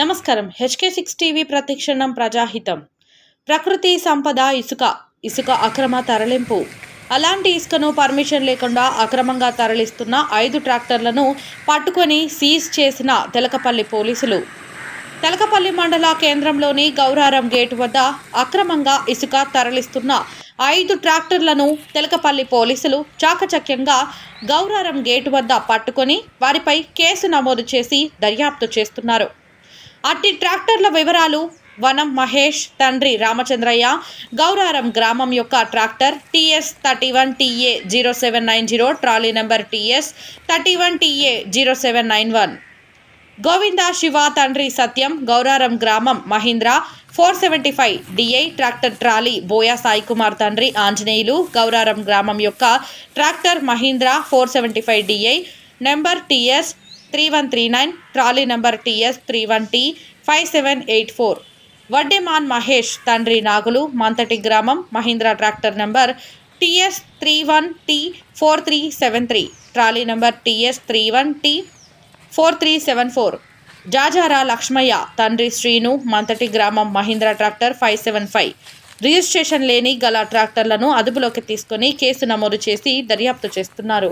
నమస్కారం. HK six TV ప్రతిక్షణం ప్రజాహితం. ప్రకృతి సంపద ఇసుక. ఇసుక అక్రమ తరలింపు. అలాంటి ఇసుకను పర్మిషన్ లేకుండా అక్రమంగా తరలిస్తున్న ఐదు ట్రాక్టర్లను పట్టుకొని సీజ్ చేసిన తెలకపల్లి పోలీసులు. తెలకపల్లి మండల కేంద్రంలోని గౌరారం గేటు వద్ద అక్రమంగా ఇసుక తరలిస్తున్న ఐదు ట్రాక్టర్లను తెలకపల్లి పోలీసులు చాకచక్యంగా గౌరారం గేటు వద్ద పట్టుకొని వారిపై కేసు నమోదు చేసి దర్యాప్తు చేస్తున్నారు. అట్టి ట్రాక్టర్ల వివరాలు వనం మహేష్ తండ్రి రామచంద్రయ్య గౌరారం గ్రామం యొక్క tractor TS thirty one TA zero seven nine zero trolley number TS thirty one TA zero seven nine one. Govinda Shiva తండ్రి సత్యం గౌరారం గ్రామం Mahindra four seventy five DI tractor trolley Boya Sai Kumar తండ్రి ఆంజనేయులు గౌరారం గ్రామం యొక్క tractor Mahindra four seventy five DI number TS three one three nine trolley number TS three one T five seven eight four. Vaddeman Mahesh తండ్రి నాగులు మంతటి గ్రామం Mahindra tractor number TS three one T four three seven three. Trolley number TS three one T four three seven four. Jajara Lakshmaiah తండ్రి శ్రీను మంతటి గ్రామం Mahindra tractor five seven five. Registration లేని గల ట్రాక్టర్లను అదుపులోకి తీసుకొని case నమోదు చేసి దర్యాప్తు చేస్తున్నారు.